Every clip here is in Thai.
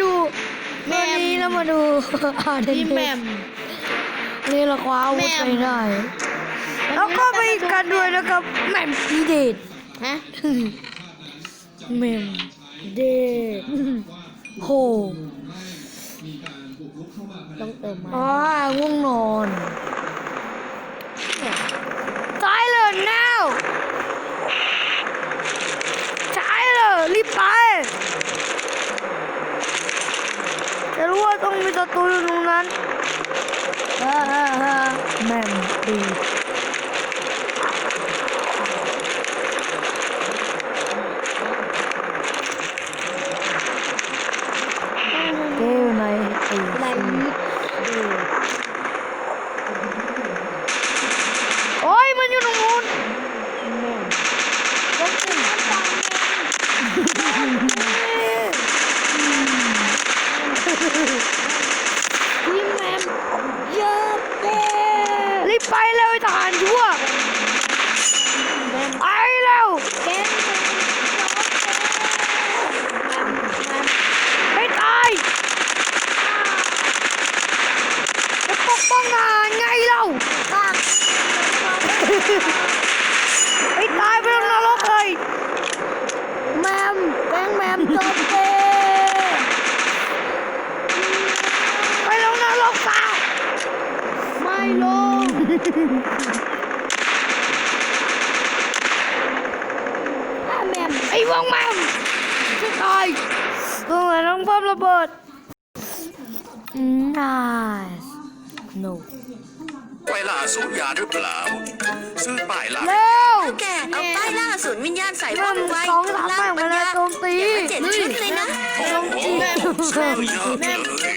ดูแม่วันมนี้เรามาดูอ่าเด็กพี่ๆแหมมนี่เราคว้าอาวุธแม่มไปได้ แล้วก็ไปกันด้วยนะครับแหม่มพีเดทฮะแหม่มเดทโหต้องเติมมาอ่าง่วงนอนตายเลยแนวใช่เลยรีบไป จะ รู้ว่าต้องมีศัตรูอยู่ตรงนั้นฮ่าฮ่าฮ่าแหม่มดีเก้วในไอ้ ไร โอ้ยมันอยู่ตรงนู้น แม่มต้องเติมมาพี่แหมมเยอะเด้ รีบไปเร็วไอ้ทหารชั่ว แหมม ไปเร็ว แกนแหมมแหมม ให้ตายจะปกป้องทหารไงเล่า ปาก ให้ตายไปลงนรกเลย แหมมแกงแหมมโจมตี ไปลงนรกซะ ไม่ลงอะแหมม ไอ้วงแมมจะ ตายตรงไหนต้องพับระเบิด nice no ไปล่าศูนย์ยาหรือเปล่า ซื้อป้ายล่า เร็ว แกเอาป้ายล่าศูนย์วิญญาณใส่หว่องนึ่งไว้สองสามล่าแม่งปัเวญลาญาโจมตีเจ็ดชุดเลยนะ โอ้โหซื้อเยอะเลย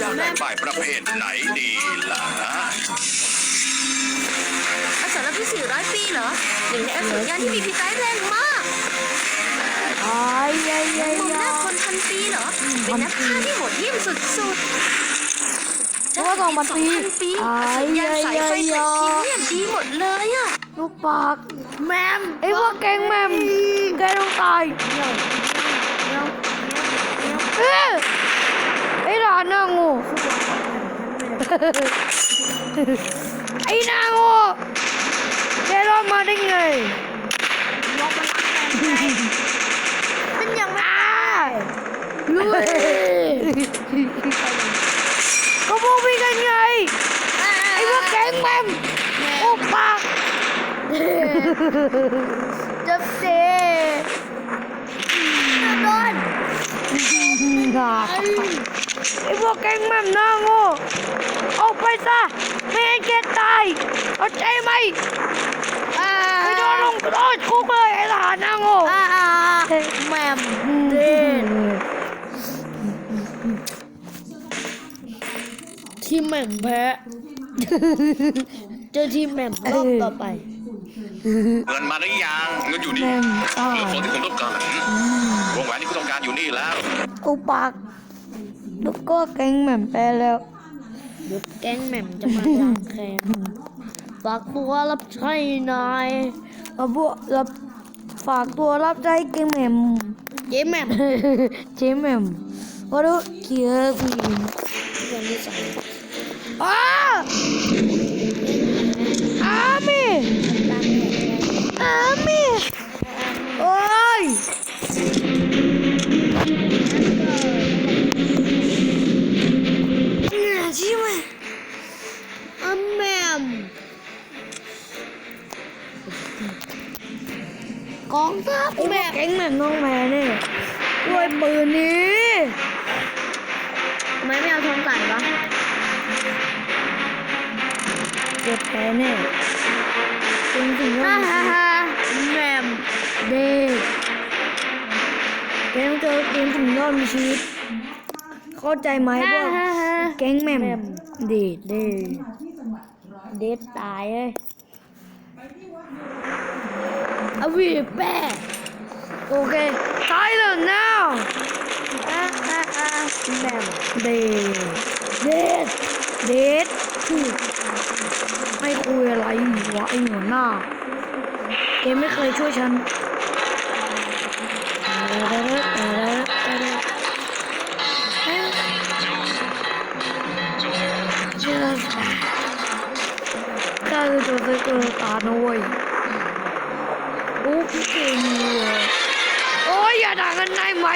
อยากได้ป้ายประเภทไหนดีล่ะอสรพิษสี่ร้อยปีเหรอหนึ่งในอสูรยานที่มีพิษร้ายแรงมาก ไอ้ยายยายมองหยาน้าคนพันปีเหรอ เป็นนักฆ่าที่โหดเหี้ยมสุดๆเพราะว่าสองพันปีสองพันปีอไอ้สูรยานสายไฟยายเกรดพรีเมียมดีหมดเลยอะลูกปากแมมไอ้พวกแกงแมมแกต้องตายเอ้ยไอ้หลานน่าโง่ไอ้น่าโง่แกรอดมาได้ไงฉันยังไม่ ลุยก็พวกพี่กันไง ไอ้พวกแกงแมมโอ้ปากจะเซโดนหนาไอ้พวกแกงแมมหน้าโง่ออกไปซะไม่ให้แกตายเข้าใจไหมอ่าไปโดนลงโทษคุกเลยไอ้ทหารหน้าโง่ มแหม่มแพ้ เจอทีมแหม่มรอบต่อไปเงินมาหรือยังเงินอยู่นี่แม่งตาเหลืยอคนที่คุณต้องการวงแหวนที่คุณต้องการอยู่นี่แล้วกูปากแล้วก็แกงแหม่มไปแล้วเดี๋ยวแก๊งแหม่มจะมาล้างแค้นฝากตัวรับใช้นายมาบวกรับฝากตัวรับใช้แกงแหม่มเจ๊แหม่มเจ๊แหม่มว่าดูเกียร์ผู้หญิงคนที่สอง อ้าอามีตามแหม่มอามีโอ้ยเหนื่อ เนี่ยด้วยปืนนี้ทำไมไม่เอาทองใส่วะเจ็บแผลแน่เป็นสิ่งที่ฮ่าฮ่าฮ่าแมมเด็กแกงเจอเกมถึงยอดมีชีวิต เข้าใจไหมว่าแก๊งแมมเด็ดเด็ดเด็ดตายเลยอาวีแป้โอเคตายแล้ว now แมมเด็ดเด็ดเด็ด ไม่คุยอะไรหัวไอหัวหน้าเกมไม่เคยช่วยฉันก็คือจะไปเกิดตาหน่อยโอ้พี่เก่งเลยโอ้ยอย่าด่ากันได้ไหม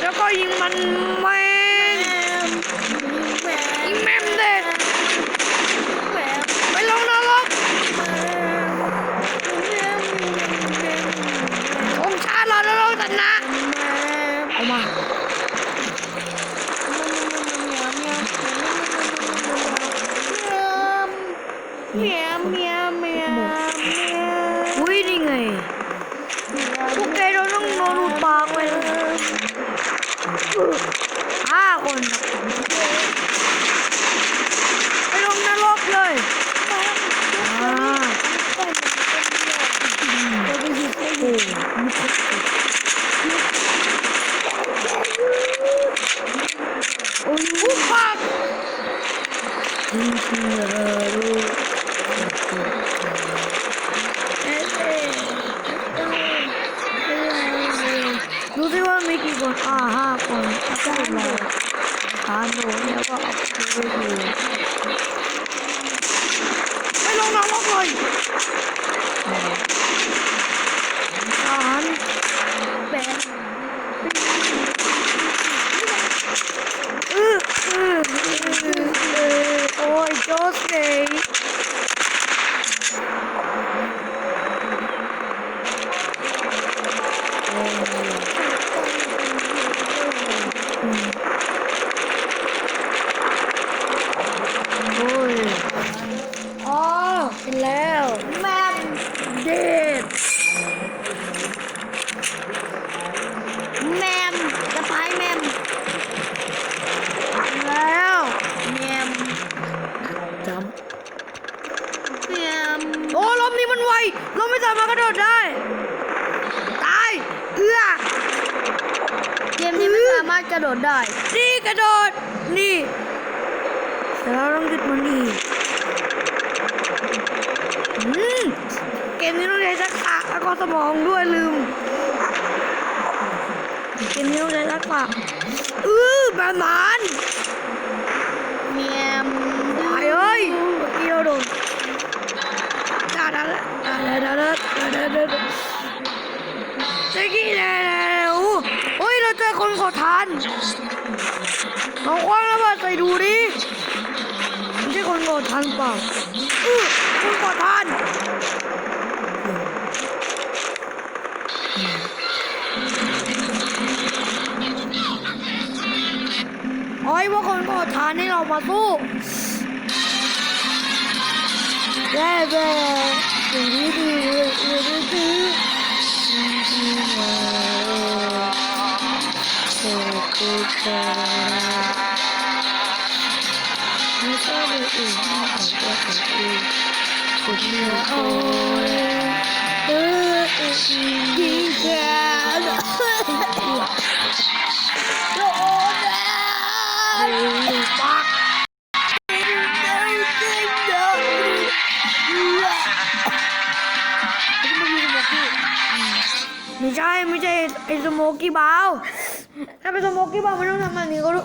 แล้วก็ยิงมันแม่งยิงแม่งเ back. ดูสิว่ามีกี่คนอ่าห้าคนใช่เลยทานโดนแล้วก็เอาไปดูไม่ลงนรกเลยทหารแบนเออเออเออเออโอ้ยโจสเกย์โอ้ยอ๋อเห็นแล้วแม่เด็ด แมมสะพายแมม แล้ว แมม จ แมมำโอ้ลมนี้มันไวลมไม่สามารถกระโดดได้ ตาย เอื้อ เกมนี้ไม่สามารถกระโดดได้ นี่กระโดด นี่แต่เราต้องหยุดมันอีกอืมเกมนี้ต้องใช้ทักษะแล้วก็สมองด้วยลืม เกมนี้ต้องใช้ทักษะอื้อแบบนั้น ลองคว้างระเบิดใส่ดูดิไม่ใช่คนขอทานเปล่าอื้อคนขอทานโอ้ยว่าคนขอทานให้เรามาสู้แย่แย่ดูดีดีดูดีดีโอ้โหแก่ อื่นไม่เอาตัวของอื่นคนเดียวโอ้ยเออดีแก่โดนแล้วปักไม่ใช่ไม่ใช่ไอ้สโมกี้บาวถ้าเป็นสโมกกี้บาวมันต้องทำแบบนี้ก็รู้